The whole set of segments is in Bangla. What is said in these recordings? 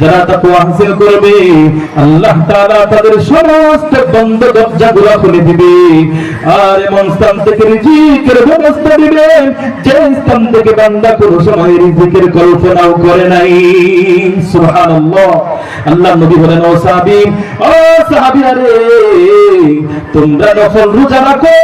যারা তাকওয়া হাসিল করবে, আল্লাহ তাআলা তাদের সমস্ত বন্ধ দরজাগুলো খুলে দিবে। আর এমন স্থান থেকে রিজিকের ব্যবস্থা দিবে, যে স্থান থেকে বান্দা কোনো সময় রিজিকের কল্পনাও করে নাই। সুবহানাল্লাহ। আল্লাহ নবী বলেন, ও সাহাবী, ও সাহাবীরা রে, তোমরা নফল রোজা রাখো,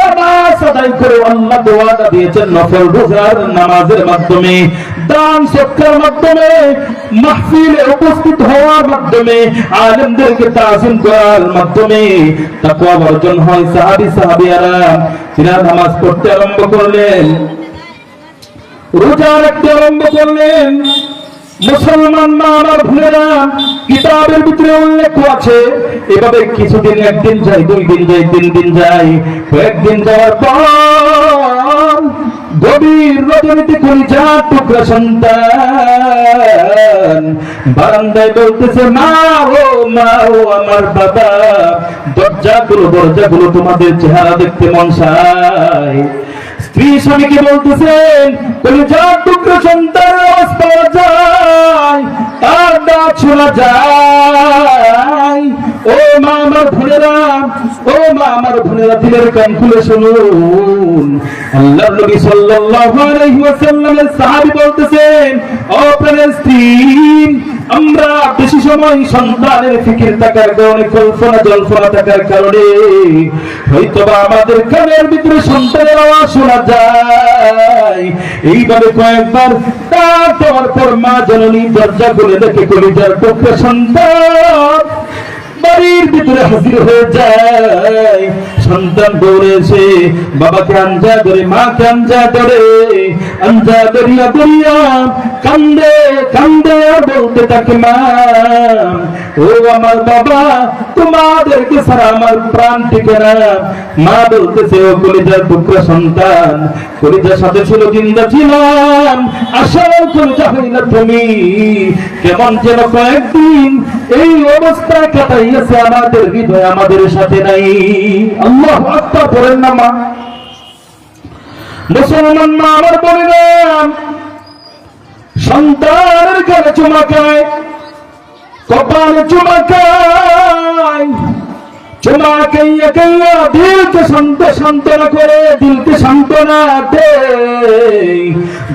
নামাজ আদায় করো। আল্লাহ দোয়াটা দিয়েছেন নফল রোজার নামাজের মাধ্যমে, দান সৎকার মাধ্যমে, মাহফিলে উপস্থিত হওয়ার মাধ্যমে আলেমদেরকে তাজিম করার মাধ্যমে তাকওয়া অর্জন হয় সাহাবী সাহাবিয়ারা। তিনা নামাজ পড়তে আরম্ভ করলেন, রোজা রাখতে আরম্ভ করলেন, মুসলমান মা আমার ভুলেরা কিতাবের ভিতরে উল্লেখ আছে, এভাবে কিছুদিন একদিন যায়, দুই দিন যায়, তিন দিন যায়, কয়েকদিন যাওয়ার পর গভীর রজনীতে কলিজা টুকরা সন্তান। বারান্দায় বলতেছে, মা ও মা ও আমার বাবা, দরজাগুলো দরজাগুলো তোমাদের চেহারা দেখতে মন চায়। স্ত্রী স্বামীকে বলতেছেন কলিজার টুকরো সন্তানের আওয়াজ পাওয়া যায়, তার ডাক শোনা যায়। ও মা আমার বোনেরা, ও মা আমার বোনেরা, দিলের কান খুলে শুনুন। আল্লাহ নবী সাল্লাল্লাহু আলাইহি ওয়াসাল্লামের সাহাবী বলতেছেন, ও প্রাণের স্ত্রী, আমরা বেশি সময় সন্তানের ফিকির থাকার কারণে, কল্পনা জল্পনা থাকার কারণে, হয়তোবা আমাদের কানের ভিতরে সন্তানের আওয়াজ শোনা যায়। এইভাবে কয়েকবার তার পর মা জননী দরজা খুলে দেখে কলিজার পক্ষে সন্তান বাড়ির ভিতরে হাজির হয়ে যায়। সন্তান দৌড়ে এসে বাবাকে আঞ্জা ধরে, মাকে আঞ্জা ধরে, আঞ্জা দরিয়া দরিয়া কান্দে কান্দে বলতে মা, ও আমার বাবা, তোমাদেরকে সারা আমার প্রাণ টিকে না। মা বলতেছে, ও কলিজার টুকরা সন্তান, কলিজার সাথে ছিল জিন্দা ছিলাম। আসল কলিজা হইল তুমি। কেমন যেন কয়েকদিন এই অবস্থায় কাটাইয়াছে আমাদের হৃদয় আমাদের সাথে নাই। আল্লাহ আত্মা পড়েন না, মা। মুসলমান মা, আমার বলিলাম সন্তানের কাছে চুমাকায় কপালে চুমাকায় কাইয়া দিলকে শান্ত করে, দিলকে দে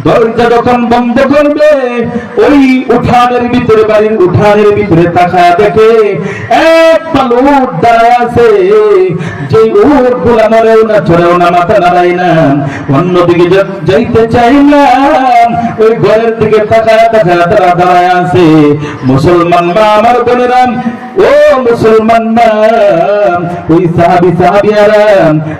দরজা যখন বন্ধ করবে, ওই উঠানের ভিতরে বাড়ির উঠানের ভিতরে দেখে এক পাল উঠ দাঁড়ায় আছে। যে উঠগুলা নড়েও না চড়েও না, মাথা না, অন্যদিকে যাইতে চাই না, ওই ঘরের দিকে তাকায় তাকায় তারা দাঁড়ায় আছে। মুসলমান মা, আমার বোনেরা ও মুসলমান ওই সাহাবি সাহাবিয়ারা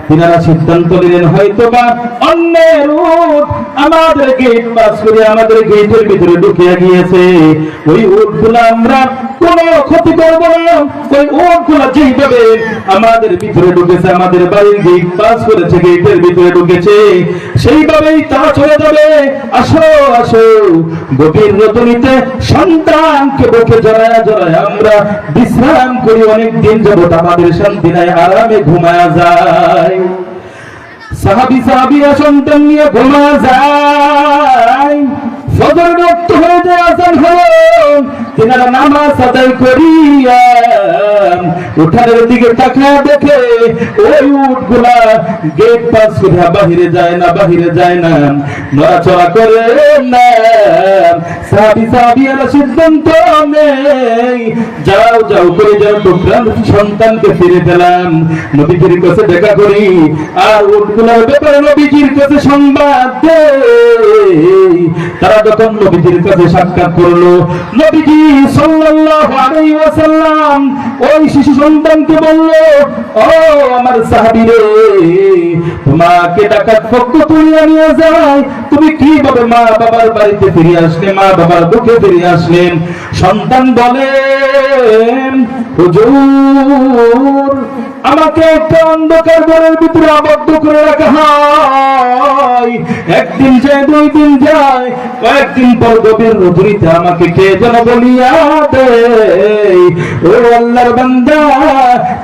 তিনারা সিদ্ধান্ত নিলেন হয়তো বা অন্যের উট আমাদের গেট পাস করে আমাদের গেটের ভিতরে ঢুকিয়ে গিয়েছে। ওই উটগুলো আমরা কোনো ক্ষতি ঢুকেছে সেইভাবেই তা চলে যাবে। আসো আসো। গভীর রতনীতে সন্তানকে বুকে জড়ায় জড়ায় আমরা বিশ্রাম করি অনেক দিন যাবত আমাদের শান্তি নাই আরামে ঘুমায় যায়। সাহাবি সাহাবিরা সন্তান নিয়ে ঘুমা যায়। ফজর রক্ত হয়ে যায় আসান হলো। তিনারা নামাজ আদায় করিয়া উঠানের দিকে দেখে, ওই গেট পাস বাহিরে যায় না, বাহিরে যায় না। নড়াচড়া করে না। সাহাবিয়ারা সিদ্ধান্ত নেই। যাও যাও করে যাও সন্তানকে ফিরে পেলাম। নবীজির কাছে দেখা করি। আর উটগুলোর ব্যাপারে নবীজির কাছে সংবাদ দেই। তারা যখন নবীজির কাছে সাক্ষাৎ করল, নবীজি সাল্লাল্লাহু আলাইহি ওয়াসাল্লাম ওই শিশু সন্তানকে বলল ও আমার সাহাবী রে তোমাকে ডাকাত পক্ষ তুলিয়া নিয়ে যায়। তুমি কীভাবে মা বাবার বাড়িতে ফিরে আসলে, মা বাবার বুকে ফিরে আসলেন? সন্তান বলেন, হুজুর, আমাকে একটা অন্ধকার ঘরের ভিতরে আবদ্ধ করে রাখা হয়। একদিন যায়, দুই দিন যায়। কয়েকদিন পর গভীর রজনীতে আমাকে কে যেন বলিয়া দেয়, ও আল্লাহর বান্দা,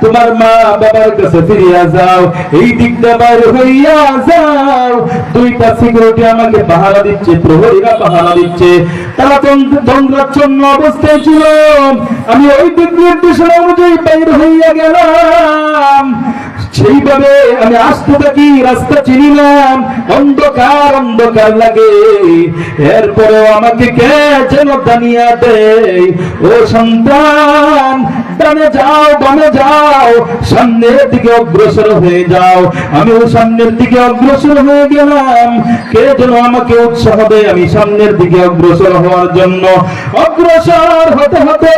তোমার মা বাবার কাছে ফিরিয়া যাও, এই দিকটা বাইরে হইয়া যাও। দুইটা সিকিউরিটি আমাকে পাহারা দিচ্ছে, প্রহরীরা পাহারা দিচ্ছে। তারা দণ্ডাচ্ছন্ন অবস্থায় ছিল। আমি ওই দিক নির্দেশনা অনুযায়ী বাইর হইয়া গেলাম। সেইভাবে আমি আসতে থাকি, রাস্তা চিনিলাম অন্ধকার অন্ধকার লাগে। এরপরেও আমাকে কে যেন দানিয়া দেয়? ও সন্তান ডানে যাও, বামে যাও, সামনের দিকে অগ্রসর হয়ে যাও। আমিও সামনের দিকে অগ্রসর হয়ে গেলাম। কে যেন আমাকে উৎসাহ দেয় আমি সামনের দিকে অগ্রসর হওয়ার জন্য। অগ্রসর হতে হতে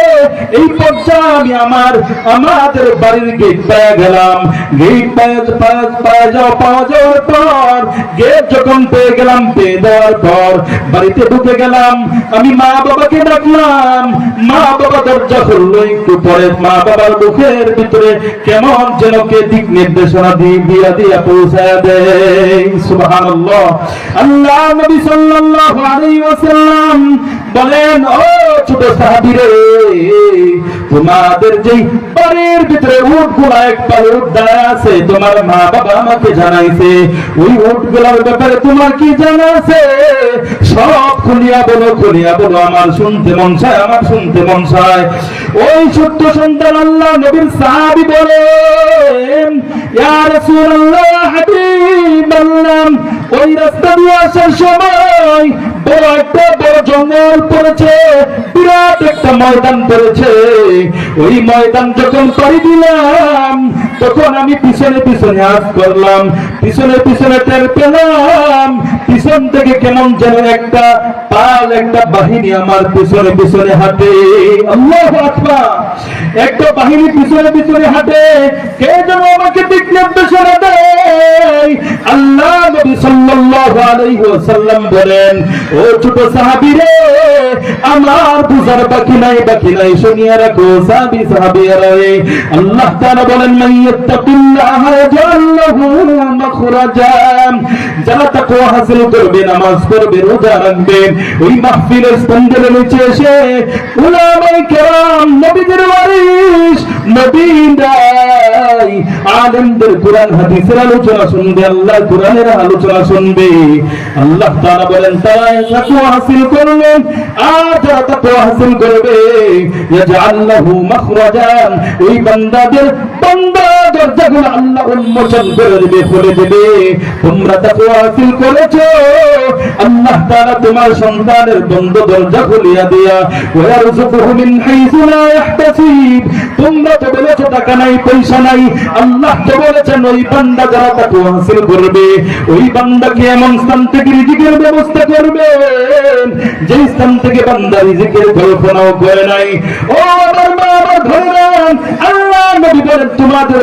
এই পর্যায়ে আমি আমার, আমাদের বাড়ির গেট পেয়ে গেলাম। গেট পেয়ে পাওয়া- পাওয়া যাওয়া পাওয়া যাওয়ার পর, গেট যখন পেয়ে গেলাম, পেয়ে দেওয়ার পর বাড়িতে ঢুকে গেলাম। আমি মা বাবাকে ডাকলাম। মা বাবা দরজা খুললো একটু পরে। মা বাবার মুখের ভিতরে কেমন যেন কে দিক নির্দেশনা দিয়ে দিয়া দিয়া পৌঁছায় দেয়। সুবহানাল্লাহ। আল্লাহ নবী সাল্লাল্লাহু আলাইহি ওয়াসাল্লাম বলেন, ও ছোট সাহাবীরে, তোমাদের যেই বাড়ির ভিতরে উটগুলা এক পালে উট দাঁড়ায় আছে, তোমার মা বাবা আমাকে জানাইছে, ওই উটগুলার ব্যাপারে তোমার কি জানা আছে? সব খুলিয়া বলো খুলিয়া বলো, আমার শুনতে মন চায়, আমার শুনতে মন চায়। ওই ছোট্ট সন্তান আল্লাহ নবীর সাহাবী বলেন, ইয়া রাসূলুল্লাহ, হাবিবাল্লাহ। ওই রাস্তা দিয়ে আসার সময় বড় একটা জঙ্গল পড়েছে, বিরাট একটা ময়দান পড়েছে। ওই ময়দান যখন পাড়ি দিলাম, তখন আমি পিছনে পিছনে হাত করলাম, পিছনে পিছনে টের পেলাম। পিছন থেকে কেমন যেন একটা পাল, একটা বাহিনী আমার পিছনে পিছনে আকবার! একটা বাহিনী পিছনে পিছনে হাঁটে। কে যেন আমাকে দিক নির্দেশনা দেয়? আল্লাহ নবী সাল্লাল্লাহু আলাইহি ওয়াসাল্লাম বলেন, ও ছোট সাহাবী রে, আমার বুঝার বাকি নাই বাকি নাই, শুনিয়া রাখো, সাহাবী রে। আল্লাহ তাআলা বলেন যারা তাকওয়া হাসিল করবে, নামাজ রোজা রাখবে, ওই মাহফিলের স্পন্দনে নিচে এসে উলামায়ে কেরাম, নবীদের ওয়ারিস আলেমদের হাদিসের আলোচনা শুনবে, আল্লাহ কোরআনের আলোচনা শুনবে। আল্লাহ তারা বলেন, তারা তাকওয়া হাসিল করবে, আর যারা বান্দা দরজাগুলো আল্লাহ উন্মোচন করে দেবে খুলে দেবে, তোমরা তাকওয়া হাসিল করেছ। আল্লাহ তাআলা তোমার সন্তানের বন্ধ দরজা খুলিয়া দিয়া ওয়ারযুকুহু মিন হাইসু লা ইয়াহতাসিব তোমরা তো বলেছ টাকা নাই, পয়সা নাই। আল্লাহ তো বলেছেন, ওই বান্দা যারা তাকওয়া হাসিল করবে, ওই বান্দাকে এমন স্থান থেকে রিজিকের ব্যবস্থা করবে? যেই স্থান থেকে বান্দা রিজিকের কল্পনাও করে নাই। ও আমার মা আমার ধরেন, আল্লাহ নবী বলেন, তোমাদের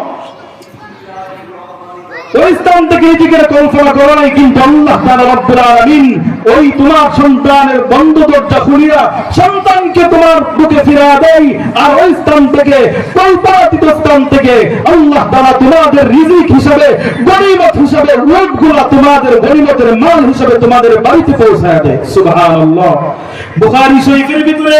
ওই স্থান থেকে নিজেকে কল্পনা করো নাই, কিন্তু আল্লাহ রব্বুল ওই তোমার সন্তানের বন্ধ দরজা খুলিয়া সন্তানকে তোমার বুকে ফিরা দেয়, আর ওই স্থান থেকে, কল্পনাতীত স্থান থেকে আল্লাহ তাআলা তোমাদের রিজিক হিসাবে, গনিমত হিসাবে উটগুলা তোমাদের গনিমতের মাল হিসাবে তোমাদের বাড়িতে পৌঁছায় দেয়। সুবহানাল্লাহ। বুখারী শরীফের ভিতরে